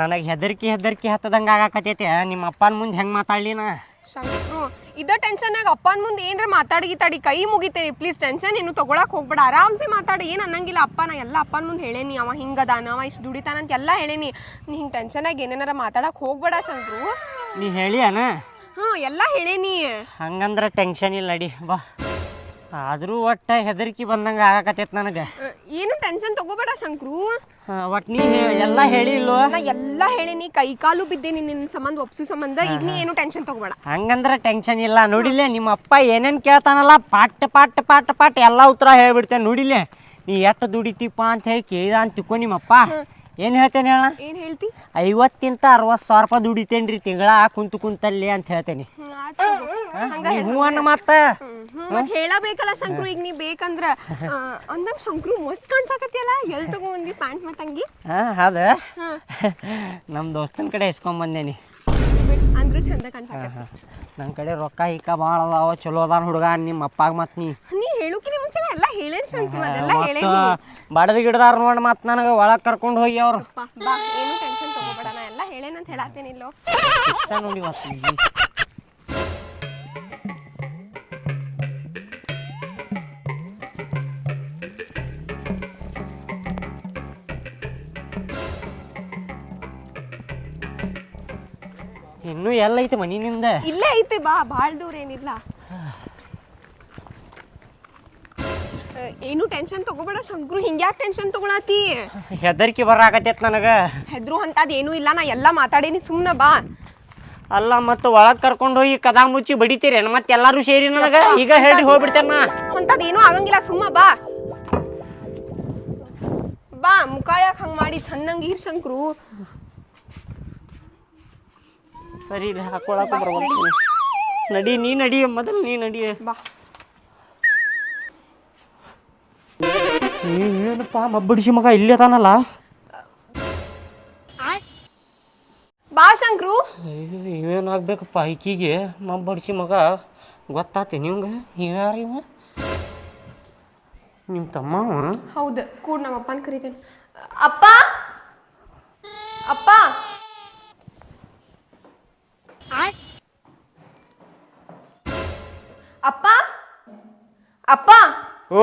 ನನಗೆ ಹೆದರ್ಕಿ ಹೆದರ್ಕಿ ಹತ್ತದಂಗೆ ಆಗಾಕತೈತೆ ನಿಮ್ಮ ಅಪ್ಪನ ಮುಂದೆ ಹೆಂಗೆ ಮಾತಾಡಲಿ ನಾ? ಶಂಕರು ಇದ ಟೆನ್ಷನ್ನಾಗ ಅಪ್ಪನ ಮುಂದೆ ಏನ್ರ ಮಾತಾಡಿ ತಡಿ ಕೈ ಮುಗಿತೇನೆ ಪ್ಲೀಸ್ ಟೆನ್ಷನ್ ಏನು ತಗೊಳಕ್ ಹೋಗ್ಬೇಡ. ಆರಾಮ್ಸೆ ಮಾತಾಡಿ ಏನು ಅನ್ನಂಗಿಲ್ಲ ಅಪ್ಪ ನಾ ಎಲ್ಲ ಅಪ್ಪನ ಮುಂದೆ ಹೇಳೇನಿ. ಅವ ಹಿಂಗದಾನ ಅವ ಇಷ್ಟು ದುಡಿತಾನಂತ ಎಲ್ಲ ಹೇಳೇನಿ. ನೀ ಹಿಂಗೆ ಟೆನ್ಷನಾಗ ಏನೇನಾರ ಮಾತಾಡಕ್ ಹೋಗ್ಬೇಡ ಶಂಕರು. ನೀ ಹೇಳಿ ಅನ ಹ್ಞೂ ಎಲ್ಲ ಹೇಳೇನಿ. ಹಂಗಂದ್ರೆ ಟೆನ್ಷನ್ ಇಲ್ಲ ಅಡಿ ಬಾ. ಆದರೂ ಒಟ್ಟ ಹೆದರಿಕೆ ಬಂದಂಗೆ ಆಗಾಕತ್ತೈತೆ ನನಗೆ. ಏನು ಟೆನ್ಷನ್ ತಗೋಬೇಡ ಶಂಕ್ರು. ಒಟ್ಟು ನೀ ಎಲ್ಲ ಹೇಳಿ ಇಲ್ವೋ ನಾ ಎಲ್ಲ ಹೇಳೇನಿ ಕೈ ಕಾಲು ಬಿದ್ದೇನಿ ನಿನ್ನ ಸಂಬಂಧ ಒಪ್ಸು ಸಂಬಂಧ. ಈಗ ನೀ ಏನು ಟೆನ್ಷನ್ ತಗೋಬೇಡ. ಹಂಗಂದ್ರೆ ಟೆನ್ಷನ್ ಇಲ್ಲ. ನೋಡಿಲೆ ನಿಮ್ಮ ಅಪ್ಪ ಏನೇನು ಕೇಳ್ತಾನಲ್ಲ ಪಾಟ್ ಪಾಟ್ ಪಾಟ್ ಪಾಟ್ ಎಲ್ಲ ಉತ್ತರ ಹೇಳ್ಬಿಡ್ತೇನೆ. ನೋಡಿಲೆ ನೀ ಎಷ್ಟು ದುಡಿತೀಪ ಅಂತ ಹೇಳಿ ಕೇಳಿದ ಅಂತ ತಿಕ್ಕೋ ನಿಮ್ಮಪ್ಪ. ಏನು ಹೇಳ್ತೇನೆ ಹೇಳ? ಏನು ಹೇಳ್ತಿ? ಐವತ್ತಿಂತ ಅರವತ್ತು ಸಾವಿರ ರೂಪಾಯಿ ದುಡಿತೇನೆ ರೀ ತಿಂಗಳ ಕುಂತು ಕುಂತಲ್ಲಿ ಅಂತ ಹೇಳ್ತೇನೆ. ಹ್ಞೂ ಅನ್ನ ಮತ್ತೆ ಹೇಳಬೇಕಲ್ಲ ಶಂಕ್ರು ಈಗ ನೀ ಬೇಕಂದ್ರ. ಅಂದಂಗ ಶಂಕ್ರು ಮಸ್ತ್ ಕಾಣ್ಸಾಕತ್ತಿಯಲ್ಲ? ಎಲ್ ತಗೊಂಬಂದಿ ಪ್ಯಾಂಟ್ ಮತ್ತಂಗಿ ಹಾಂ ಹಾ. ನಮ್ಮ ದೋಸ್ತನ ಕಡೆ ಇಸ್ಕೊಂಬಂದೇನಿ ಅಂದ್ರೆ ಚಂದ ಕಾಣ್ಸಾಕತ್ತಿ. ನನ್ನ ಕಡೆ ರೊಕ್ಕ ಈಕ ಭಾಳ ಅದಾವ ಚಲೋ ಅದಾನ ಹುಡುಗ ನಿಮ್ಮ ಅಪ್ಪಾಗ ಮತ್ತೆ ನೀ ನೀ ಹೇಳುಕಿನ ಮುಂಚೆ ನಾ ಎಲ್ಲ ಹೇಳೇನ್ ಶಾಂತಿ ಅದೆಲ್ಲ ಮತ್ತು ಹೇಳೇನಿ ಬಡದ ಗಿಡದಾರ ನೋಡಿ ಮತ್ತೆ ನನಗೆ ಒಳಗೆ ಕರ್ಕೊಂಡು ಹೋಗಿ ಅವ್ರು. ಬಾ ಬಾ ಏನು ಟೆನ್ಷನ್ ತಗೋಬೇಡ ನಾ ಎಲ್ಲ ಹೇಳೇನಂತ ಹೇಳತ್ತೇನಿಲ್ಲೋ ಇಷ್ಟ ನೋಡಿ ಇವತ್ತು ಇನ್ನೂ ಎಲ್ಲೈತೆ ಮನಿ ನಿಂದ ಇಲ್ಲೇ ಐತೆ ಬಾ ಭಾಳ ದೂರ ಏನಿಲ್ಲ. ಏನು ಟೆನ್ಷನ್ ತಗೋಬೇಡ ಶಂಕ್ರು ಹಿಂಗ್ಯಾಕ್ ಟೆನ್ಷನ್ ತಗೊಳತಿ ಹೆದರ್ಕಿ ಬರಾಕತ್ತೈತ್ ನನಗೆ. ಹೆದ್ರು ಅಂತ ಏನೂ ಇಲ್ಲ ನಾ ಎಲ್ಲ ಮಾತಾಡೇನಿ ಸುಮ್ನ ಬಾ. ಅಲ್ಲ ಮತ್ತು ಒಳಗೆ ಕರ್ಕೊಂಡು ಹೋಗಿ ಕದಾ ಮುಚ್ಚಿ ಬಡಿತೀರೇನು ಮತ್ತೆ ಎಲ್ಲರೂ ಸೇರಿ ನನಗೆ? ಈಗ ಹೇಳಿ ಹೋಗ್ಬಿಡ್ತೇನ ಅಂತದ್ ಏನೂ ಆಗಂಗಿಲ್ಲ ಸುಮ್ಮ ಬಾ. ಬಾ ಮುಖ ಯಾಕೆ ಹಂಗ್ ಮಾಡಿ ಚಂದಂಗ ಇರ್ ಶಂಕ್ರು. ಸರಿ ಹಾಕೊಳಕ್ಕೆ ನಡಿ ನೀ ನಡಿ ಮೊದಲು ನೀ ನಡಿ. ಬಾ. ಏನಪ್ಪ ಮಬ್ಬಡಿಸಿ ಮಗ ಇಲ್ಲೇ ಅದಾನಲ್ಲ? ಬಾ ಶಂಕ್ರು. ಏನಾಗ್ಬೇಕಪ್ಪ ಈಕಿಗೆ? ಮಬ್ಬಡಿಸಿ ಮಗ ಗೊತ್ತಾತೆ ನಿಮ್ಗೆ? ಯಾರು ಇವ? ನಿಮ್ಮ ತಮ್ಮ? ಹೌದು ಕೂಡ್ ನಮ್ಮ ಅಪ್ಪನ ಕರಿತೇನೆ. ಅಪ್ಪ? ಅಪ್ಪ? ಅಪ್ಪ? ಅಪ್ಪ? ಓ!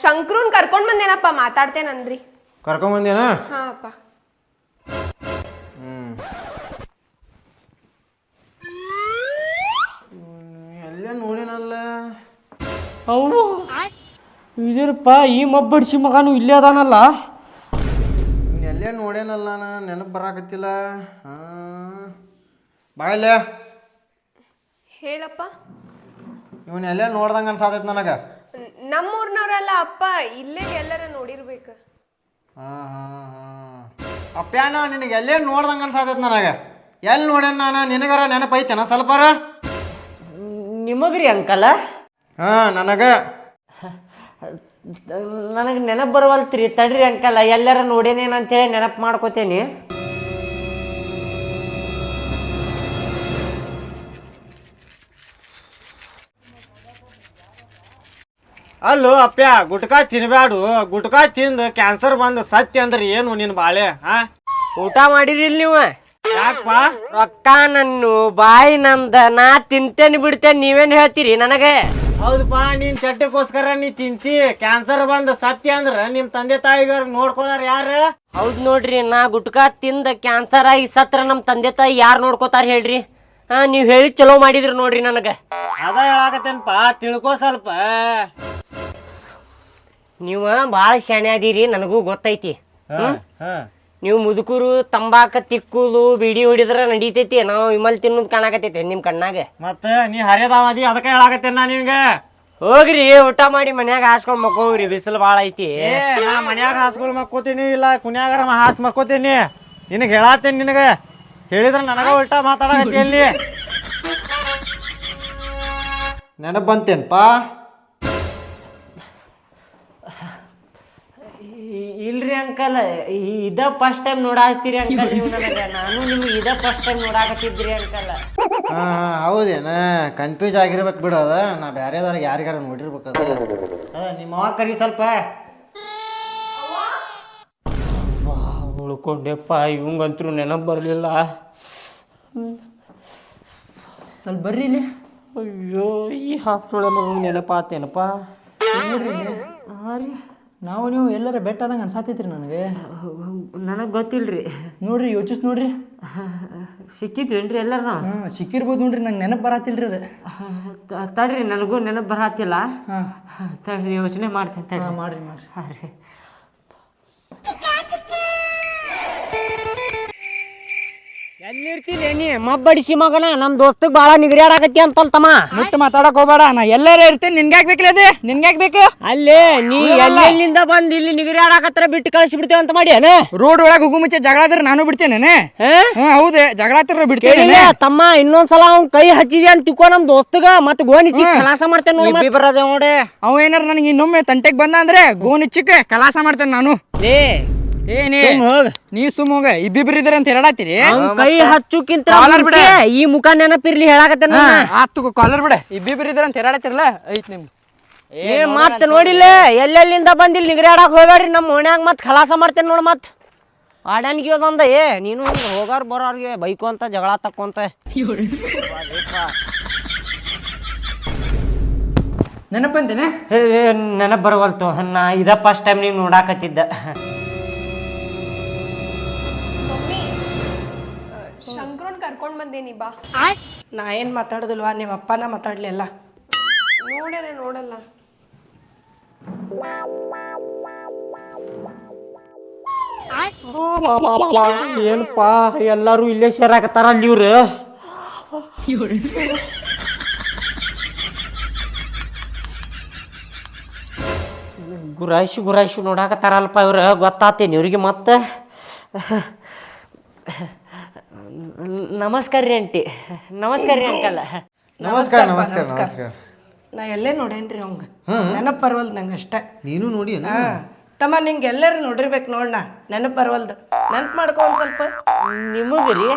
ಶಂಕ್ರುನ್ ಕರ್ಕೊಂಡ್ ಬಂದೇನಪ್ಪ ಮಾತಾಡ್ತೇನಂದ್ರಿ. ಕರ್ಕೊಂಬಂದೇನ ಹಾ ಅಪ್ಪ ಎಲ್ಲೇ ನೋಡಿನಲ್ಲ. ಅವು ಇದೇನಪ್ಪ ಈ ಮಬ್ಬಡಿಸಿ ಮಗನು ಇಲ್ಲೇ ಅದಾನಲ್ಲ? ಎಲ್ಲೇ ನೋಡೇನಲ್ಲ ನಾ ನೆನಪು ಬರಾಕತ್ತಿಲ್ಲ. ಹಾಂ. ಬಾಯಲ್ಲೇ ಹೇಳಪ್ಪ. ಇವನ್ ಎಲ್ಲೇ ನೋಡ್ದಂಗೆ ಅನ್ಸಾತೈತೆ ನನಗೆ. ನಮ್ಮೂರ್ನವ್ರಲ್ಲ ಅಪ್ಪ ಇಲ್ಲೇ ಎಲ್ಲರ ನೋಡಿರ್ಬೇಕು. ಅಪ್ಪ್ಯಾನ ನಿನಗೆ ಎಲ್ಲೇ ನೋಡ್ದಂಗೆ ಅನ್ಸಾತೈತೆ ನನಗೆ? ಎಲ್ಲಿ ನೋಡ್ಯಾನ ನಾನು? ನಿನಗರ ನೆನಪೈತೇನ ಸ್ವಲ್ಪರ? ನಿಮಗ್ರಿ ಅಂಕಲ? ಹಾಂ ನನಗೆ. ನನಗೆ ನೆನಪು ಬರವಲ್ತ್ರಿ ತಡ್ರಿ ಅಂಕಲ ಎಲ್ಲಾರ ನೋಡೇನೇನಂತೇಳಿ ನೆನಪು ಮಾಡ್ಕೋತೇನಿ. ಅಲ್ಲೋ ಅಪ್ಪ್ಯಾ ಗುಟ್ಕಾ ತಿನ್ಬ್ಯಾಡು. ಗುಟ್ಕಾ ತಿಂದು ಕ್ಯಾನ್ಸರ್ ಬಂದು ಸತ್ಯ ಅಂದ್ರೆ ಏನು ನಿನ್ನ ಬಾಳೆ ಹಾ ಊಟ ಮಾಡಿರಿಲ್ ನೀವು? ಯಾಕಪ್ಪ ರೊಕ್ಕ ನನ್ನು ಬಾಯಿ ನಮ್ದ ನಾ ತಿಂತೇನೆ ಬಿಡ್ತೇನೆ ನೀವೇನು ಹೇಳ್ತೀರಿ ನನಗೆ? ಹೌದಪ್ಪ ನೀನ್ ಚಟ್ಟಕ್ಕೋಸ್ಕರ ನೀ ತಿಂತಿ. ಕ್ಯಾನ್ಸರ್ ಬಂದು ಸತ್ಯ ಅಂದ್ರೆ ನಿಮ್ ತಂದೆ ತಾಯಿಗಾರ ನೋಡ್ಕೊಳಾರ ಯಾರ? ಹೌದ್ ನೋಡ್ರಿ ನಾ ಗುಟ್ಕಾ ತಿಂದ ಕ್ಯಾನ್ಸರ್ ಆಗಿ ಸತ್ರ ನಮ್ಮ ತಂದೆ ತಾಯಿ ಯಾರು ನೋಡ್ಕೋತಾರ ಹೇಳ್ರಿ? ಹಾ ನೀವು ಹೇಳಿ ಚಲೋ ಮಾಡಿದ್ರಿ ನೋಡ್ರಿ ನನಗೆ. ಅದ ಹೇಳಾಕತ್ತೇನಪ್ಪ ತಿಳ್ಕೊ ಸ್ವಲ್ಪ. ನೀವು ಭಾಳ ಶಾಣೆ ಅದೀರಿ ನನಗೂ ಗೊತ್ತೈತಿ. ಹ್ಮ್? ನೀವು ಮುದುಕರು ತಂಬಾಕ ತಿಕ್ಕುದು ಬಿಡಿ ಹೊಡಿದ್ರ ನಡೀತೈತಿ ನಾವು ವಿಮಲ್ ತಿನ್ನೋದು ಕಾಣಕತ್ತೈತಿ ನಿಮ್ ಕಣ್ಣಾಗ. ಮತ್ತೆ ನೀ ಹರಿಯದಾವದಿ ಅದಕ್ಕೆ ಹೇಳಾಕತ್ತೇನ ನಾ ನಿನ್ಗೆ. ಹೋಗ್ರಿ ಊಟ ಮಾಡಿ ಮನ್ಯಾಗ ಹಾಸ್ಕೊಂಡ್ ಮಕ್ಕೋಗ್ರಿ ಬಿಸಿಲು ಭಾಳ ಐತಿ. ಏ ನಾ ಮನ್ಯಾಗ ಹಾಸ್ಕೊಂಡ್ ಮಕ್ಕೋತೀನಿ ಇಲ್ಲ ಕುನ್ಯಾಗಾರ ಮ- ಹಾಸ್ ಮಕ್ಕೋತೀನಿ. ನಿನಗೆ ಹೇಳಾತೇನಿ ನಿನಗೆ. ಹೇಳಿದ್ರ ನನಗ ಉಲ್ಟಾ ಮಾತಾಡಕತ್ತಿ ಅಲ್ಲಿ ನೆನಪು ಬಂತೇನಪ್ಪ ಇಲ್ರಿ ಅಂಕಲ್ ಇದ ಫಸ್ಟ್ ಟೈಮ್ ನೋಡಾಕತ್ತೀರಿ ಅಂಕಲ್ ನೀವು ನನಗೆ. ನಾನು ನಿಮ್ಗೆ ಇದ ಫಸ್ಟ್ ಟೈಮ್ ನೋಡಾಕತ್ತಿದ್ರಿ ಅಂಕಲ್. ಹಾ ಹಾ ಹೌದೇನ? ಕನ್ಫ್ಯೂಸ್ ಆಗಿರ್ಬೇಕು ಬಿಡು ಅದ. ನಾ ಬ್ಯಾರೆದವ್ರಿಗೆ ಯಾರಿಗಾರ ನೋಡಿರ್ಬೇಕು ಅದ. ಅದ ನಿಮ್ಮ ಅವ ಕರಿ ಸ್ವಲ್ಪ. ಉಳ್ಕೊಂಡೆಪ್ಪ ಇವಂಗಂತರೂ ನೆನಪು ಬರಲಿಲ್ಲ. ಸ್ವಲ್ಪ ಬರ್ರಿ ಇಲ್ಲಿ. ಅಯ್ಯೋ ಈ ಹಾಸ್ಟೆಲ್ ನೆನಪಾತೇನಪ್ಪ? ನಾವು ನೀವು ಎಲ್ಲರ ಬೆಟ್ಟ ಆದಂಗೆ ಅನ್ಸಾತೈತ್ರಿ ನನಗೆ. ನನಗೆ ಗೊತ್ತಿಲ್ರಿ. ನೋಡ್ರಿ ಯೋಚಿಸ್ ನೋಡ್ರಿ. ಸಿಕ್ಕಿದ್ವೇನ್ರಿ ಎಲ್ಲರೂ ಹಾಂ ಸಿಕ್ಕಿರ್ಬೋದು ನೋಡ್ರಿ ನಂಗೆ ನೆನಪು ಬರತ್ತಿಲ್ರಿ ಅದು. ತಡ್ರಿ ನನಗೂ ನೆನಪು ಬರತ್ತಿಲ್ಲ. ಹಾಂ. ತಡ್ರಿ ಯೋಚನೆ ಮಾಡ್ತೇನೆ ತಡ್ರಿ. ಮಾಡ್ರಿ ಮಾಡ್ರಿ. ಹಾಂ ರೀ. ಎಲ್ಲಿರ್ತೀನಿ ನೀ? ಮಬ್ಬಡಿಸಿ ಮಗನ ನಮ್ ದೋಸ್ತಗ್ ಬಾಳ ನಿಗರಿ ಅಂತಂತಮ್ಮ ಅಂತಲ್ ತಮ್ಮ. ಮುಟ್ಟು ಮಾತಾಡಕ್ ಹೋಗ್ಬೇಡ ನಾ ಎಲ್ಲಾರ ಇರ್ತೀನಿ ನಿನ್ಗ್ಯಾಕ್ ಬೇಕಿಲ್ಲ ಅದೇ? ನಿನ್ಗ್ಯಾಕ್ ಬೇಕು? ಅಲ್ಲೇ ನೀ ಎಲ್ಲೆಲ್ಲಿಂದ ಬಂದ್ ಇಲ್ಲಿ ನಿಗರಿ ಆಡಾಕತ್ರ ಬಿಟ್ಟು ಕಳಿಸಿ ಬಿಡ್ತೇವೆ ಅಂತ ಮಾಡಿ ಏನ ರೋಡ್ ಒಳಗೆ ಹೋಗು ಮುಂಚೆ ಜಗಳ ಆದ್ರೆ ನಾನು ಬಿಡ್ತೇನೆ ಹೌದೇ ಜಗಳ ಆತ್ರ ಬಿಡ್ತೇನೆ ತಮ್ಮ ಇನ್ನೊಂದ್ಸಲ ಅವ್ನ್ ಕೈ ಹಚ್ಚಿದ್ಯಾ ಅಂತ ತಿಕ್ಕೋ ನಮ್ ದೋಸ್ತಗ ಮತ್ ಗೋನಿಚ್ಚಿ ಕಲಾಸ ಮಾಡ್ತೇನೆ ನೋಡಿ ಬರದೆ ನೋಡಿ. ಅವ ಏನಾರ ನನಗೆ ಇನ್ನೊಮ್ಮೆ ತಂಟೆಗ್ ಬಂದ ಅಂದ್ರೆ ಗೋನ್ ಕಲಾಸ ಮಾಡ್ತೇನೆ ನಾನು. ಲೇ ಏನೇ ಸುಮ್ ಹೋಗ್ ನೀ ಇಬ್ಬಿಬ್ರು ಇದ್ರ ಅಂತ ಹೇಳತ್ತೀರಿ. ಕೈ ಹಚ್ಚುಕ್ಕಿಂತ ಕಾಲರ್ ಬಿಡ. ಈ ಮುಖ ನೆನಪಿರ್ಲಿ ಹೇಳಾಕತ್ತೆ ಆತು ಕಾಲರ್ ಬಿಡ. ಇಬ್ಬಿಬ್ರು ಇದ್ರ ಅಂತ ಹೇಳಾತಿರಲ್ಲ ಐತ್ ನಿಮ್ ಏ ಮತ್ ನೋಡಿಲ್ಲ. ಎಲ್ಲೆಲ್ಲಿಂದ ಬಂದಿಲ್ಲ ಇಲ್ಲಿ ನಿಗರಿ ಆಡಾಕ್ ಹೋಗ್ಬೇಡ್ರಿ ನಮ್ಮ ಓಣ್ಯಾಗ ಮತ್ ಖಲಾಸ ಮಾಡ್ತೇನೆ ನೋಡ್ ಮತ್ ಆಡನ್ಗಿ ಅದೊಂದ ಏ ನೀನು ಹೋಗಾರ ಬರೋರ್ಗೆ ಬೈಕು ಅಂತ ಜಗಳ ತಕ್ಕೊಂತ. ನೆನಪಂತೇನೆ ನೆನಪ್ ಬರವಲ್ತು. ನಾ ಇದ ಫಸ್ಟ್ ಟೈಮ್ ನೀವು ನೋಡಾಕತ್ತಿದ್ದ. ಕರ್ಕೊಂಡ್ ಬಂದೇನಿ ಬಾ. ನಾ ಏನು ಮಾತಾಡೋದಿಲ್ವಾ? ನಿಮ್ಮ ಅಪ್ಪನ ಮಾತಾಡ್ಲಿಲ್ಲ. ನೋಡೇನೆ ನೋಡಲ್ಲ. ಏನ್ಪಾ ಎಲ್ಲಾರು ಇಲ್ಲೇ ಸೇರಾಕತ್ತಾರ ಅಲ್ಲಿ ಇವ್ರು? ಗುರಾಯಿಸು ಗುರಾಯಿಸು ನೋಡಾಕತ್ತಾರಲ್ಪ ಇವ್ರು. ಗೊತ್ತಾತೇನಿ ಇವ್ರಿಗೆ ಮತ್ತೆ? ನಮಸ್ಕಾರ ರೀ ಆಂಟಿ. ನಮಸ್ಕಾರ ರೀ ಅಂಕಲ್. ನಮಸ್ಕಾರ ನಮಸ್ಕಾರ ನಮಸ್ಕಾರ ನಾ ಎಲ್ಲೇ ನೋಡೇನ್ರಿ ಅವಂಗ? ನೆನಪು ಬರವಲ್ದು ನಂಗೆ ಅಷ್ಟೇ. ನೀನು ನೋಡಿ ಹಾ. ತಮ್ಮ ನಿಂಗೆ ಎಲ್ಲರೂ ನೋಡಿರ್ಬೇಕು ನೋಡಣ ನೆನಪು ಬರವಲ್ದು ನೆನಪು ಮಾಡ್ಕೊ ಒಂದು ಸ್ವಲ್ಪ. ನಿಮಗೆ ರೀ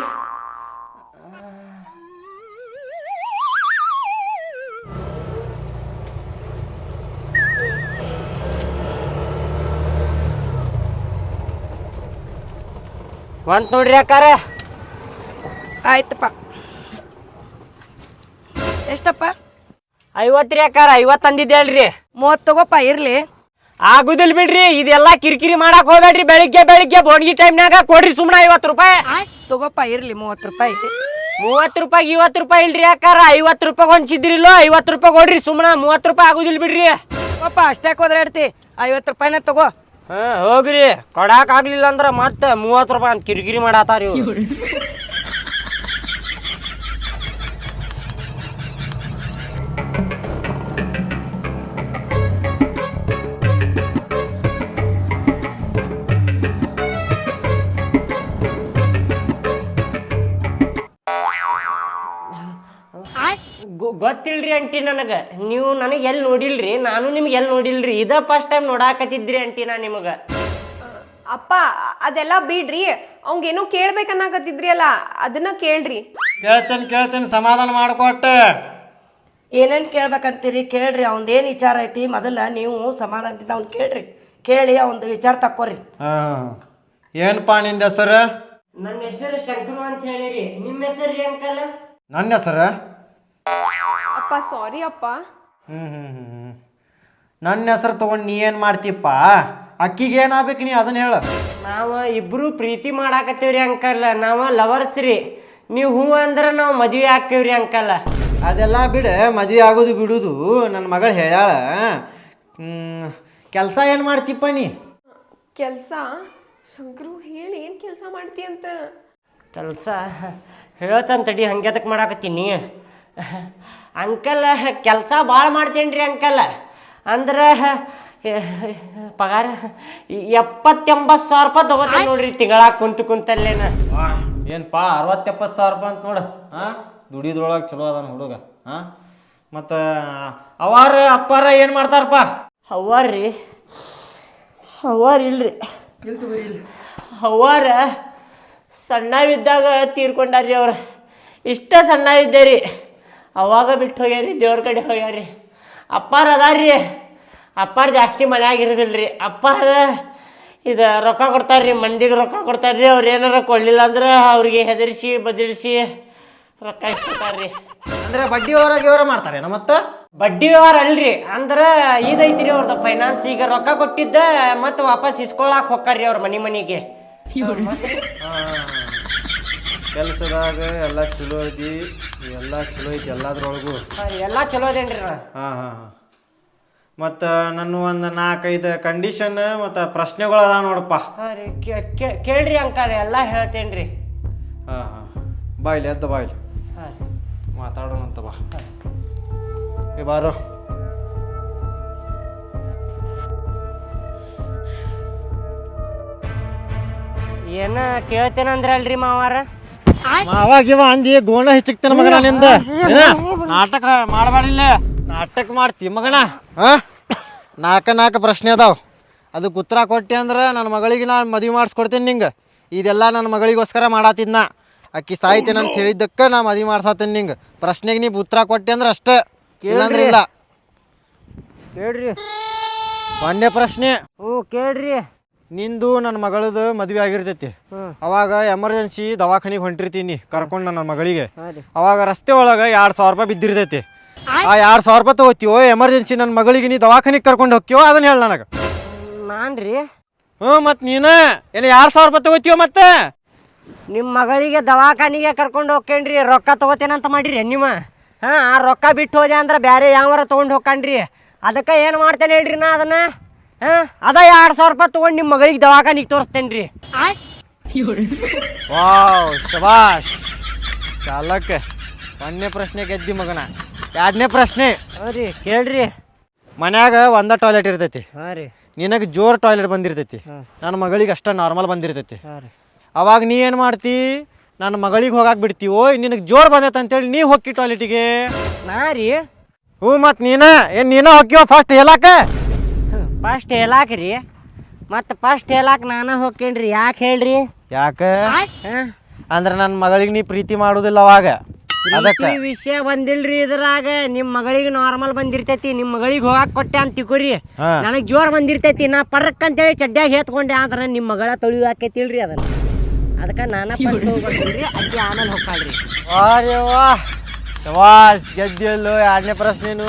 ಒಂದ್ ನೋಡ್ರಿ ಅಕ್ಕಾರ. ಆಯ್ತಪ್ಪ. ಎಷ್ಟಪ್ಪ? ಐವತ್ತು ರೀ ಅಕ್ಕಾರ ಐವತ್ತು ತಂದಿದ್ದೆ ಅಲ್ರಿ ಮೂವತ್ತು ತಗೋಪ್ಪ ಇರಲಿ. ಆಗುದಿಲ್ ಬಿಡ್ರಿ ಇದೆಲ್ಲ ಕಿರಿಕಿರಿ ಮಾಡಕ್ ಹೋಗ್ಬೇಡ್ರಿ ಬೆಳಿಗ್ಗೆ ಬೆಳಿಗ್ಗೆ ಬೋಡ್ಗಿ ಟೈಮ್ನಾಗ ಕೊಡ್ರಿ ಸುಮ್ಮನೆ ಐವತ್ತು ರೂಪಾಯಿ. ತಗೋಪ್ಪ ಇರ್ಲಿ ಮೂವತ್ತು ರೂಪಾಯಿ. ಮೂವತ್ತು ರೂಪಾಯಿ ಇವತ್ತು ರೂಪಾಯಿ ಇಲ್ರಿ ಅಕ್ಕಾರ ಐವತ್ತು ರೂಪಾಯಿ ಹೊಂಚಿದ್ರಿಲ್ಲೋ ಐವತ್ತು ರೂಪಾಯಿ ಕೊಡ್ರಿ ಸುಮ್ಮನೆ ಮೂವತ್ತು ರೂಪಾಯಿ ಆಗುದಿಲ್ ಬಿಡ್ರಿ. ತಗೋಪ್ಪ ಅಷ್ಟೇ ಹೋದ್ರಾಡ್ತಿ ಐವತ್ತು ರೂಪಾಯಿನ ತಗೋ. ಹಾ ಹೋಗ್ರಿ ಕೊಡಾಕ್ ಆಗ್ಲಿಲ್ಲ ಅಂದ್ರ ಮತ್ತೆ ಮೂವತ್ತು ರೂಪಾಯಿ ಅಂತ ಕಿರಿಕಿರಿ ಮಾಡತ್ತಾರ ಇವ್ರು. ಗೊತ್ತಿಲ್ರಿ ಅಂಟಿ ನನಗೆ. ನೀವು ನನಗೆ ಎಲ್ಲಿ ನೋಡಿಲ್ರಿ ನಾನು ನಿಮ್ಗೆ ಎಲ್ಲಿ ನೋಡಿಲ್ರಿ. ಇದ ಫಸ್ಟ್ ಟೈಮ್ ನೋಡಾಕತ್ತಿದ್ರಿ ಅಂಟಿ ನಾ ನಿಮಗೆ. ಅಪ್ಪ ಅದೆಲ್ಲ ಬಿಡ್ರಿ. ಅವಂಗೇನೋ ಕೇಳ್ಬೇಕನ್ನಾಕತ್ತಿದ್ರಿ ಅಲ್ಲ ಅದನ್ನ ಕೇಳ್ರಿ. ಕೇಳ್ತೇನೆ ಕೇಳ್ತೇನೆ ಸಮಾಧಾನ ಮಾಡ್ಕೊಟ್ಟೆ. ಏನೇನು ಕೇಳ್ಬೇಕಂತೀರಿ? ಕೇಳ್ರಿ ಅವ್ನ್ದು ಏನು ವಿಚಾರ ಐತಿ? ಮೊದಲ ನೀವು ಸಮಾಧಾನದಿಂದ ಅವ್ನು ಕೇಳ್ರಿ. ಕೇಳಿ ಅವ್ನ್ದು ವಿಚಾರ ತಕ್ಕೋರಿ. ಹಾಂ ಏನಪ್ಪ ನಿಂದ ಹೆಸರು? ನನ್ನ ಹೆಸರು ಶಂಕರು ಅಂತ ಹೇಳಿರಿ. ನಿಮ್ಮ ಹೆಸರು ರೀ ಅಂಕಲ್? ನನ್ನ ಹೆಸರು? ಅಪ್ಪ ಸಾರಿ ಅಪ್ಪ. ಹ್ಞೂ ಹ್ಞೂ ಹ್ಞೂ ನನ್ನ ಹೆಸರು ತೊಗೊಂಡು ನೀ ಏನು ಮಾಡ್ತೀಪ್ಪ? ಅಕ್ಕಿಗೆ ಏನಾಗ್ಬೇಕು ನೀ ಅದನ್ನ ಹೇಳು. ನಾವ ಇಬ್ರು ಪ್ರೀತಿ ಮಾಡಾಕತ್ತೀವ್ರಿ ಅಂಕಲ್ಲ ನಾವ ಲವರ್ಸ್ ರೀ. ನೀವು ಹೂ ಅಂದ್ರೆ ನಾವು ಮದ್ವೆ ಹಾಕೇವ್ರಿ ಅಂಕಲ್ಲ ಅದೆಲ್ಲ ಬಿಡು ಮದುವೆ ಆಗೋದು ಬಿಡುದು. ನನ್ನ ಮಗಳು ಹೇಳ ಕೆಲಸ ಏನು ಮಾಡ್ತೀಪ್ಪ ನೀ? ಕೆಲಸ? ಶಂಕರು ಹೇಳಿ ಏನು ಕೆಲಸ ಮಾಡ್ತಿ ಅಂತ? ಕೆಲಸ? ಹೇಳ್ತಾನ ತಡಿ ಹಂಗ್ಯಾತಕ್ ಮಾಡಾಕತ್ತೀನಿ. ಅಂಕಲ್ ಕೆಲಸ ಭಾಳ ಮಾಡ್ತೇನ್ರಿ ಅಂಕಲ್. ಅಂದ್ರೆ ಪಗಾರ ಎಪ್ಪತ್ತೆಂಬತ್ತು ಸಾವಿರ ರೂಪಾಯಿ ತಗೋತೀನಿ ನೋಡ್ರಿ ತಿಂಗಳ ಕುಂತು ಕುಂತಲ್ಲೇನ. ಏನಪ್ಪ ಅರವತ್ತೆಪ್ಪತ್ತು ಸಾವಿರ ರೂಪಾಯಿ ಅಂತ ನೋಡು. ಹಾಂ ದುಡಿದ್ರೊಳಗೆ ಚಲೋ ಅದಾನ ಹುಡುಗ. ಹಾಂ ಮತ್ತು ಅವಾರ ಅಪ್ಪಾರ ಏನು ಮಾಡ್ತಾರಪ್ಪ ಅವ್ವಾರ್ರಿ. ಅವ್ವಾರ ಇಲ್ರಿ. ಅವ್ವಾರ ಸಣ್ಣವಿದ್ದಾಗ ತೀರ್ಕೊಂಡಾರ್ರಿ ಅವ್ರ. ಇಷ್ಟ ಸಣ್ಣವಿದ್ದೆ ರೀ ಅವಾಗ ಬಿಟ್ಟು ಹೋಗ್ಯಾರಿ ದೇವ್ರ ಕಡೆ ಹೋಗ್ಯಾರಿ ಅಪ್ಪಾರ ಅದಾರ್ರಿ. ಅಪ್ಪಾರ ಜಾಸ್ತಿ ಮನ್ಯಾಗ ಇರೋದಿಲ್ಲ ರೀ ಅಪ್ಪಾರ ಇದು ರೊಕ್ಕ ಕೊಡ್ತಾರ್ರಿ ಮಂದಿಗೆ ರೊಕ್ಕ ಕೊಡ್ತಾರ್ರಿ. ಅವ್ರು ಏನಾರ ಕೊಡಲಿಲ್ಲ ಅಂದ್ರೆ ಅವ್ರಿಗೆ ಹೆದರಿಸಿ ಬದಲಿಸಿ ರೊಕ್ಕ ಇಸ್ಕೊತಾರ್ರಿ. ಅಂದ್ರೆ ಬಡ್ಡಿ ವ್ಯವಹಾರ ಗಿವರ ಮಾಡ್ತಾರೆ ಮತ್ತೆ? ಬಡ್ಡಿ ವ್ಯವಹಾರ ಅಲ್ರಿ. ಅಂದ್ರೆ ಇದೈತ್ರಿ ಅವ್ರದ್ದು ಫೈನಾನ್ಸ್ ಈಗ ರೊಕ್ಕ ಕೊಟ್ಟಿದ್ದ ಮತ್ತೆ ವಾಪಸ್ ಇಸ್ಕೊಳಕ್ ಹೋಗ್ತಾರ್ರಿ ಅವ್ರ ಮನೆ ಮನಿಗೆ. ಕೆಲಸದಾಗ ಎಲ್ಲ ಚಲೋ ಐತಿ ಎಲ್ಲ ಚಲೋ ಐತಿ ಎಲ್ಲದ್ರೊಳಗೂ. ಎಲ್ಲ ಚಲೋ ಅದೇನ್ರಿ ಹಾ ಹಾಂ ಹಾಂ ಹಾಂ. ಮತ್ತು ನನ್ನ ಒಂದು ನಾಲ್ಕೈದು ಕಂಡೀಷನ್ ಮತ್ತು ಪ್ರಶ್ನೆಗಳು ಅದಾವ ನೋಡಪ್ಪ. ಹಾಂ ರೀ ಕೇಳ್ರಿ ಅಂಕಲ್ ಎಲ್ಲ ಹೇಳ್ತೇನ್ರಿ. ಹಾಂ ಹಾಂ. ಬಾಯ್ಲಿ ಎದ್ದ ಬಾಯ್ಲಿ ಹಾಂ ಮಾತಾಡೋಣಂತ ಬಾ. ಏ ಬಾರೋ. ಏನ ಕೇಳ್ತೇನಂದ್ರಲ್ರಿ ಮಾವಾರ? ಅವಾಗ ಇವ ಅಂದಿ ಗೋಣ ಹೆಚ್ಚಿಕ್ತಾನ ಮಗನ ನಿಂದ. ಏನ? ನಾಟಕ ಮಾಡಬಾರಿಲ್ಲ ನಾಟಕ ಮಾಡ್ತಿ ಮಗನ. ಹಾ ನಾಲ್ಕ ನಾಲ್ಕು ಪ್ರಶ್ನೆ ಅದಾವ. ಅದಕ್ಕೆ ಉತ್ತರ ಕೊಟ್ಟಿ ಅಂದ್ರೆ ನನ್ನ ಮಗಳಿಗೆ ನಾನು ಮದುವೆ ಮಾಡಿಸ್ಕೊಡ್ತೀನಿ ನಿಂಗೆ. ಇದೆಲ್ಲ ನನ್ನ ಮಗಳಿಗೋಸ್ಕರ ಮಾಡಾತಿದ್ನ. ಅಕ್ಕಿ ಸಾಯ್ತೇನೆ ಅಂತ ಹೇಳಿದ್ದಕ್ಕೆ ನಾ ಮದುವೆ ಮಾಡ್ಸಾತೀನಿ ನಿಂಗೆ. ಪ್ರಶ್ನೆಗೆ ನೀವು ಉತ್ತರ ಕೊಟ್ಟಿ ಅಂದ್ರೆ ಅಷ್ಟೇ. ಇಲ್ಲಾಂದ್ರೆ ಇಲ್ಲ. ಕೇಳ್ರಿ. ಒಂದೇ ಪ್ರಶ್ನೆ. ಓ ಕೇಳ್ರಿ. ನಿಂದು ನನ್ನ ಮಗಳದು ಮದ್ವೆ ಆಗಿರ್ತೈತಿ. ಅವಾಗ ಎಮರ್ಜೆನ್ಸಿ ದವಾಖಾನಿಗೆ ಹೊಂಟಿರ್ತೀನಿ ಕರ್ಕೊಂಡು ನನ್ನ ಮಗಳಿಗೆ. ಅವಾಗ ರಸ್ತೆ ಒಳಗೆ ಎರಡು ಸಾವಿರ ರೂಪಾಯಿ ಬಿದ್ದಿರ್ತೈತಿ. ಆ ಎರಡು ಸಾವಿರ ರೂಪಾಯಿ ತಗೋತೀವೋ ಎಮರ್ಜೆನ್ಸಿ ನನ್ನ ಮಗಳಿಗೆ ನೀ ದವಾಖಾನಿಗೆ ಕರ್ಕೊಂಡು ಹೋಗ್ತೀವೋ ಅದನ್ನ ಹೇಳ ನನಗೆ. ನಾನ್ರಿ ಹ್ಞೂ ಮತ್ತು ನೀನು? ಏನು ಎರಡು ಸಾವಿರ ರೂಪಾಯಿ ತಗೋತೀವೋ ಮತ್ತೆ? ನಿಮ್ಮ ಮಗಳಿಗೆ ದವಾಖಾನಿಗೆ ಕರ್ಕೊಂಡು ಹೋಗ್ಕೇನ್ರಿ ರೊಕ್ಕ ತಗೋತೇನಂತ ಮಾಡಿರಿ ನಿಮ್ಮ ಹಾಂ ಆ ರೊಕ್ಕ ಬಿಟ್ಟು ಹೋದೆ ಅಂದ್ರೆ ಬೇರೆ ಯಾವಾರ ತೊಗೊಂಡು ಹೋಗ್ಕಂಡ್ರಿ? ಅದಕ್ಕೆ ಏನು ಮಾಡ್ತೇನೆ ಹೇಳ್ರಿ ನಾ ಅದನ್ನ? ಹಾಂ? ಅದ ಎರಡ್ ಸಾವಿರ ರೂಪಾಯಿ ತಗೊಂಡ್ ನಿಮ್ಮ ಮಗಳಿಗೆ ದವಾಖಾನಿಗೆ ತೋರಿಸ್ತೇನೆ ರೀ ವಾವ್ ಶಬಾಷ್. ಚಾಲಕ್. ಒಂದನೇ ಪ್ರಶ್ನೆ ಗೆದ್ದಿ ಮಗನ. ಎರಡನೇ ಪ್ರಶ್ನೆ. ಹೌದ್ರಿ ರೀ ಕೇಳ್ರಿ. ಮನ್ಯಾಗ ಒಂದ ಟಾಯ್ಲೆಟ್ ಇರ್ತೈತಿ. ನಿನಗ ರೀ. ನಿನಗೆ ಜೋರ್ ಟಾಯ್ಲೆಟ್ ಬಂದಿರ್ತೈತಿ. ನನ್ನ ಮಗಳಿಗೆ ಅಷ್ಟ ನಾರ್ಮಲ್ ಬಂದಿರ್ತೈತಿ. ಹಾಂ ರೀ. ಅವಾಗ ನೀ ಏನು ಮಾಡ್ತಿ? ನನ್ನ ಮಗಳಿಗೆ ಹೋಗಾಕ್ ಬಿಡ್ತೀವೋ ನಿನಗೆ ಜೋರ್ ಬಂದೈತೆ ಅಂತೇಳಿ ನೀ ಹೋಗಿ ಟಾಯ್ಲೆಟಿಗೆ ನಾ ರೀ. ಹ್ಞೂ ಮತ್ತು ನೀನ? ಏನು ನೀನ ಹೋಗ್ಯೋ ಫಸ್ಟ್ ಹೇಳಾಕ? ಫಸ್ಟ್ ಹೇಳಾಕ ರೀ. ಮತ್ತು ಫಸ್ಟ್ ಹೇಳಾಕ ನಾನು ಹೋಗ್ಕೇನ್ರಿ ಯಾಕೆ ಹೇಳ್ರಿ? ಯಾಕೆ? ಅಂದ್ರೆ ನನ್ನ ಮಗಳಿಗೆ ನೀ ಪ್ರೀತಿ ಮಾಡೋದಿಲ್ಲ ಅವಾಗ. ಅದಕ್ಕೆ. ಪ್ರೀತಿ ವಿಷಯ ಬಂದಿಲ್ರಿ ಇದ್ರಾಗ. ನಿಮ್ಮ ಮಗಳಿಗೆ ನಾರ್ಮಲ್ ಬಂದಿರ್ತೈತಿ ನಿಮ್ಮ ಮಗಳಿಗೆ ಹೋಗಾಕ್ ಕೊಟ್ಟೆ ಅಂತ ತಿಕೋರಿ ನನಗ್ ನನಗೆ ಜೋರ್ ಬಂದಿರ್ತೈತಿ ನಾ ಪರ್ಕ್ ಅಂತೇಳಿ ಚಡ್ಡ್ಯಾಗ ಹೇತ್ಕೊಂಡೆ ಆದ್ರೆ ನಿಮ್ಮ ಮಗಳ ತೊಳಿದು ಹಾಕೈತಿಲ್ರಿ ಅದನ್ನ. ಅದಕ್ಕೆ ನಾನ ಹೋಗ್ಬಿಡ್ತೀನಿ ಅಜ್ಜಿ ಆಮೇಲೆ ಹೋಗ್ತಾಳ್ರಿ. ವಾರೇ ವಾ ಶವಾಸ್ ಗೆದ್ದಿಯಲ್ಲೋ ಎರಡನೇ ಪ್ರಶ್ನೆನು.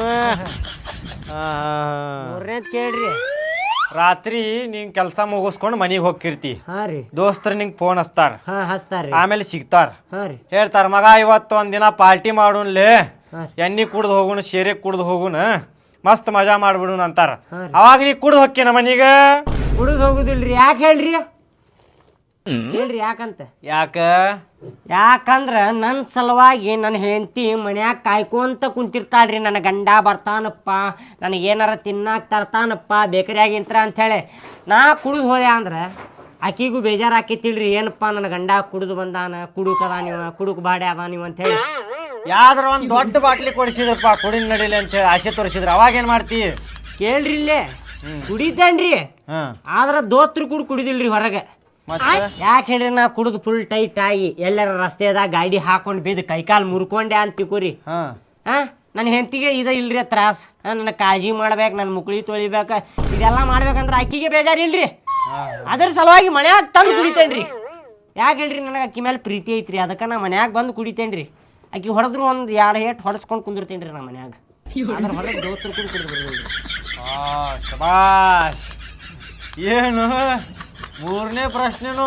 ಮೂರನೇದ್ ಕೇಳ್ರಿ. ರಾತ್ರಿ ನೀನ್ ಕೆಲಸ ಮುಗಿಸ್ಕೊಂಡು ಮನೆಗೆ ಹೋಗ್ತಿರ್ತಿ. ಹಾ ರೀ. ದೋಸ್ತರು ನಿಂಗೆ ಫೋನ್ ಹಚ್ತಾರ. ಹಾ ಹಚ್ತಾರ್ರಿ ಆಮೇಲೆ ಸಿಗ್ತಾರ. ಹಾ ರೀ. ಹೇಳ್ತಾರ ಮಗ ಇವತ್ತು ಒಂದಿನ ಪಾರ್ಟಿ ಮಾಡೋನ್ಲೇ ಹಾ. ಎಣ್ಣೆ ಕುಡ್ದು ಹೋಗುಣ ಶೇರೆ ಕುಡ್ದು ಹೋಗುಣ ಮಸ್ತ್ ಮಜಾ ಮಾಡ್ಬಿಡುಣ ಅಂತಾರ. ಅವಾಗ ನೀ ಕುಡ್ದು ಹೋಗ್ಕೇನ ಮನೀಗ? ಕುಡಿದು ಹೋಗುದಿಲ್ರಿ. ಯಾಕೆ ಹೇಳ್ರಿ? ಹೇಳ್ರಿ ಯಾಕಂತ? ಯಾಕ? ಯಾಕಂದ್ರ ನನ್ನ ಸಲುವಾಗಿ ನನ್ನ ಹೆಂಡತಿ ಮನ್ಯಾಗ ಕಾಯ್ಕೊಂತ ಕುಂತಿರ್ತಾಳ್ರಿ ನನ್ನ ಗಂಡ ಬರ್ತಾನಪ್ಪ ನನಗೆ ಏನಾರ ತಿನ್ನಾಕ ತರ್ತಾನಪ್ಪ ಬೇಕರಿಯಾಗಿಂತ್ರ ಅಂಥೇಳಿ ನಾ ಕುಡಿದು ಹೋದೆ ಅಂದ್ರೆ ಆಕಿಗೂ ಬೇಜಾರು ಆಕೈತಿಳ್ರಿ ಏನಪ್ಪ ನನ್ನ ಗಂಡ ಕುಡಿದು ಬಂದಾನ ಕುಡುಕದ ಅದ ನೀವು ಕುಡುಕ್ ಬಾಡೆ ಅದ ನೀವು ಅಂತೇಳಿ ಯಾವ್ದಾರ ಒಂದು ದೊಡ್ಡ ಬಾಟ್ಲಿ ಕೊಡಿಸಿದ್ರಪ್ಪ ಕುಡಿನ್ ನಡಿಲಿ ಅಂತ ಹೇಳಿ ಆಸೆ ತೋರಿಸಿದ್ರು ಅವಾಗ ಏನು ಮಾಡ್ತಿ? ಕೇಳ್ರಿ ಇಲ್ಲೇ ಕುಡಿತೇನ್ರಿ. ಆದ್ರೆ ದೋತ್ರು ಕೂಡ ಕುಡಿದಿಲ್ರಿ ಹೊರಗೆ. ಮತ್ತೆ? ಯಾಕೆ ಹೇಳ್ರಿ ನಾ ಕುಡಿದು ಫುಲ್ ಟೈಟ್ ಆಗಿ ಎಲ್ಲರ ರಸ್ತೆದಾಗ ಗಾಡಿ ಹಾಕೊಂಡು ಬಿದ್ದು ಕೈಕಾಲು ಮುರ್ಕೊಂಡೆ ಅಂತ ತಿಳ್ಕೊರಿ ಹಾ. ಹಾ ನನ್ನ ಹೆಂಡತಿಗೆ ಇದ ಇಲ್ರಿ ತ್ರಾಸ. ನನ್ನ ಕಾಳಜಿ ಮಾಡ್ಬೇಕು ನನ್ನ ಮುಕ್ಳಿ ತೊಳಿಬೇಕು. ಇದೆಲ್ಲ ಮಾಡ್ಬೇಕಂದ್ರೆ ಅಕ್ಕಿಗೆ ಬೇಜಾರು ಇಲ್ರಿ. ಅದ್ರ ಸಲುವಾಗಿ ಮನ್ಯಾಗ ತಂದು ಕುಡಿತೇನ್ರಿ. ಯಾಕೆ ಹೇಳ್ರಿ ನನಗೆ ಅಕ್ಕಿ ಮೇಲೆ ಪ್ರೀತಿ ಐತ್ರಿ. ಅದಕ್ಕೆ ನಾ ಮನ್ಯಾಗ ಬಂದು ಕುಡಿತೇನ್ರಿ. ಅಕ್ಕಿ ಹೊಡೆದ್ರು ಒಂದು ಎರಡು ಏಟ್ ಹೊಡೆಸ್ಕೊಂಡು ಕುಂದಿರ್ತೇನ್ರಿ ನಾ ಮನ್ಯಾಗ. ಅದ್ರ ಹೊರಗೆ ದೋಸ್ತರು ಕೂಡ ಕುಡಿದು ಆ, ಶಬಾಷ್. ಏನು? ಮೂರನೇ ಪ್ರಶ್ನೆನು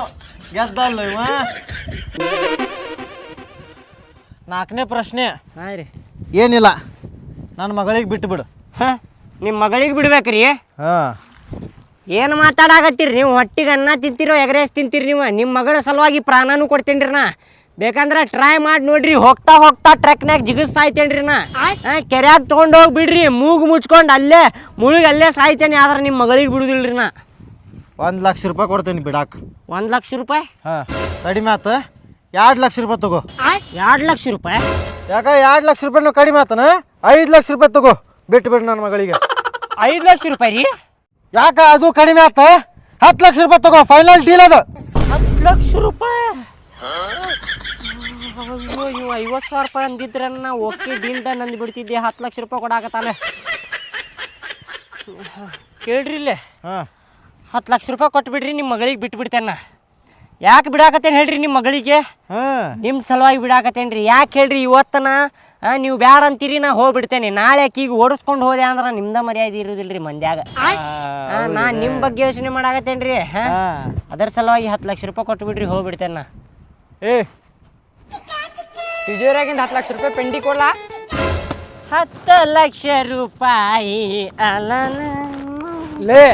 ಗೆದ್ದಲ್ಲ ಇವ. ನಾಲ್ಕನೇ ಪ್ರಶ್ನೆ. ಹಾಂ ರೀ. ಏನಿಲ್ಲ ನನ್ನ ಮಗಳಿಗೆ ಬಿಟ್ಟು ಬಿಡು. ಹಾಂ ನಿಮ್ಮ ಮಗಳಿಗೆ ಬಿಡ್ಬೇಕ್ರಿ? ಹಾ. ಏನು ಮಾತಾಡಕತ್ತೀರಿ ನೀವು? ಹೊಟ್ಟಿಗೆ ಅನ್ನ ತಿಂತೀರೋ ಎಗ್ರೆಸ್ ತಿಂತೀರಿ ನೀವು? ನಿಮ್ಮ ಮಗಳ ಸಲುವಾಗಿ ಪ್ರಾಣನೂ ಕೊಡ್ತೀನಿ ನಾ. ಬೇಕಂದ್ರೆ ಟ್ರೈ ಮಾಡಿ ನೋಡ್ರಿ ಹೋಗ್ತಾ ಹೋಗ್ತಾ ಟ್ರಕ್ನಾಗ ಜಿಗಿಸ್ ಸಾಯ್ತೇನ್ರಿ ನಾ. ಕೆರ್ಯಾಗ ತೊಗೊಂಡೋಗಿ ಬಿಡ್ರಿ ಮೂಗು ಮುಚ್ಕೊಂಡು ಅಲ್ಲೇ ಮುಳುಗಿ ಅಲ್ಲೇ ಸಾಯ್ತೇನೆ ಆದ್ರೆ ನಿಮ್ಮ ಮಗಳಿಗೆ ಬಿಡುದಿಲ್ರಿ ನಾ. ಒಂದು ಲಕ್ಷ ರೂಪಾಯಿ ಕೊಡ್ತೇನೆ ಬಿಡಾಕ್. ಒಂದು ಲಕ್ಷ ರೂಪಾಯಿ? ಹಾಂ ಕಡಿಮೆ ಆತ. ಎರಡು ಲಕ್ಷ ರೂಪಾಯಿ ತಗೋ. ಎರಡು ಲಕ್ಷ ರೂಪಾಯಿ? ಯಾಕ ಎರಡು ಲಕ್ಷ ರೂಪಾಯಿ ಕಡಿಮೆ ಆತನ? ಐದು ಲಕ್ಷ ರೂಪಾಯಿ ತಗೋ. ಬಿಟ್ಟು ಬಿಡು ನನ್ನ ಮಗಳಿಗೆ. ಐದು ಲಕ್ಷ ರೂಪಾಯಿ ರೀ? ಯಾಕ ಅದು ಕಡಿಮೆ ಆತ? ಹತ್ತು ಲಕ್ಷ ರೂಪಾಯಿ ತಗೋ ಫೈನಲ್ ಡೀಲ್ ಅದು. ಹತ್ತು ಲಕ್ಷ ರೂಪಾಯಿ? ಅಯ್ಯೋ ಇವು ಐವತ್ತು ಸಾವಿರ ರೂಪಾಯಿ ಅಂದಿದ್ರೆ ನಾ ಓಕೆ ಡೀಲ್ದ ನಂದು ಬಿಡ್ತಿದ್ದೆ ಹತ್ತು ಲಕ್ಷ ರೂಪಾಯಿ ಕೊಡಾಕತ್ತಾನೆ. ಕೇಳ್ರಿ ಇಲ್ಲೇ. ಹಾಂ. ಹತ್ತು ಲಕ್ಷ ರೂಪಾಯಿ ಕೊಟ್ಬಿಡ್ರಿ ನಿಮ್ಮ ಮಗಳಿಗೆ ಬಿಟ್ಟು ಬಿಡ್ತೇನೆ ಯಾಕೆ ಬಿಡಾಕತ್ತೇನೆ ಹೇಳ್ರಿ ನಿಮ್ಮ ಮಗಳಿಗೆ? ಹಾಂ. ನಿಮ್ಮ ಸಲುವಾಗಿ ಬಿಡಾಕತ್ತೇನ್ರಿ. ಯಾಕೆ ಹೇಳ್ರಿ ಇವತ್ತನ? ನೀವು ಬ್ಯಾಡ ಅಂತೀರಿ ನಾ ಹೋಗ್ಬಿಡ್ತೇನೆ. ನಾಳೆ ಈಗ ಓಡಿಸ್ಕೊಂಡು ಹೋದೆ ಅಂದ್ರೆ ನಿಮ್ದ ಮರ್ಯಾದೆ ಇರೋದಿಲ್ಲ ರೀ ಮಂದ್ಯಾಗ. ಆ, ನಾ ನಿಮ್ಮ ಬಗ್ಗೆ ಯೋಚನೆ ಮಾಡಾಕತ್ತೇನ್ರಿ ಹಾಂ? ಅದರ ಸಲುವಾಗಿ ಹತ್ತು ಲಕ್ಷ ರೂಪಾಯಿ ಕೊಟ್ಟು ಬಿಡ್ರಿ ಹೋಗ್ಬಿಡ್ತೇನೆ. ನಾ ಏ. ತಿಜೋರಿಯಾಗಿಂದ ಹತ್ತು ಲಕ್ಷ ರೂಪಾಯಿ ಪೆಂಡಿ ಕೊಡ್ಲಾ? ಹತ್ತು ಲಕ್ಷ ರೂಪಾಯಿ ಅಲನ ಲೇ.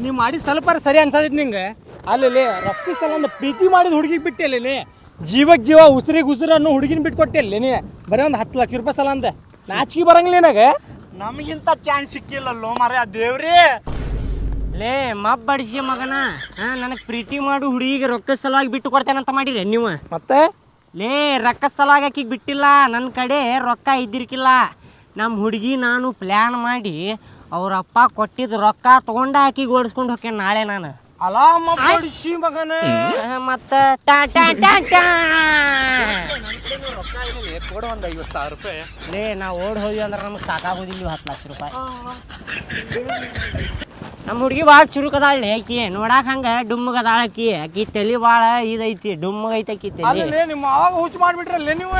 ನೀ ಮಾಡಿ ಸ್ವಲ್ಪ ಸರಿ ಅನ್ಸತೈತಿ ನಿಂಗೆ. ಅಲ್ಲಿ ರೊಕ್ಕ ಸಲ ಪ್ರೀತಿ ಮಾಡಿದ ಹುಡುಗಿಗೆ ಬಿಟ್ಟೆ ಅಲ್ಲಿ ಜೀವಕ್ಕೆ ಜೀವ ಉಸಿರಿಗೆ ಉಸಿರು ಅನ್ನೋ ಹುಡುಗಿನ ಬಿಟ್ಟು ಕೊಟ್ಟೆ ನೀ. ಬರೀ ಒಂದು ಹತ್ತು ಲಕ್ಷ ರೂಪಾಯಿ ಸಲ ಅಂದೆ. ನಾಚಿಕೆ ಬರಂಗಿಲ್ಲ ನಿನಗೆ. ನಮಗಿಂತ ಚಾನ್ಸ್ ಸಿಕ್ಕಿಲ್ಲಲ್ಲೋ ಮರ ದೇವ್ರಿ. ಲೇ ಮಬ್ ಬಡಿಸಿ ಮಗನ. ಹಾ ನನಗೆ ಪ್ರೀತಿ ಮಾಡು ಹುಡುಗಿಗೆ ರೊಕ್ಕ ಸಲುವಾಗಿ ಬಿಟ್ಟು ಕೊಡ್ತೇನಂತ ಮಾಡಿರಿ ನೀವು? ಮತ್ತೆ? ಲೇ ರೊಕ್ಕ ಸಲುವಾಗಿ ಆಕಿಗೆ ಬಿಟ್ಟಿಲ್ಲ. ನನ್ನ ಕಡೆ ರೊಕ್ಕ ಇದ್ದಿರ್ಕಿಲ್ಲ. ನಮ್ಮ ಹುಡುಗಿ ನಾನು ಪ್ಲ್ಯಾನ್ ಮಾಡಿ ಅವ್ರ ಅಪ್ಪ ಕೊಟ್ಟಿದ್ದು ರೊಕ್ಕ ತಗೊಂಡ ಆಕಿ ಓಡಿಸ್ಕೊಂಡು ಹೋಗ್ಯಾನ ನಾಳೆ ನಾನು. ಅಲಾಮ ಬಡಿಸಿ ಮಗನ. ಮತ್ತು ಟಾ ಟಾ ಟಾ ಟಾ. ಕೊಡು ಒಂದು ಐವತ್ತು ಸಾವಿರ ರೂಪಾಯಿ ಲೇ ನಾವು ಓಡ್ ಹೋದ್ವಿ ಅಂದ್ರೆ ನಮ್ಗೆ ಸಾಕಾಗೋದಿಲ್ಲ ಹತ್ತು ಲಕ್ಷ ರೂಪಾಯಿ. ನಮ್ಮ ಹುಡುಗಿ ಭಾಳ ಚುರುಕದಾಳ ಆಕಿ. ನೋಡಾಕ ಹಂಗ ಡುಮ್ಮಗದಾಳ ಆಕಿ. ಆಕಿ ತಲೆ ಭಾಳ ಇದೈತಿ ಡುಮ್ಮಗೈತಿ ಆಕಿ ತಲೆ. ಅಲ್ಲಿ ನಿಮ್ಮ ಅವಾಗ ಹುಚ್ಚು ಮಾಡ್ಬಿಟ್ರಲ್ಲೇ ನೀವು?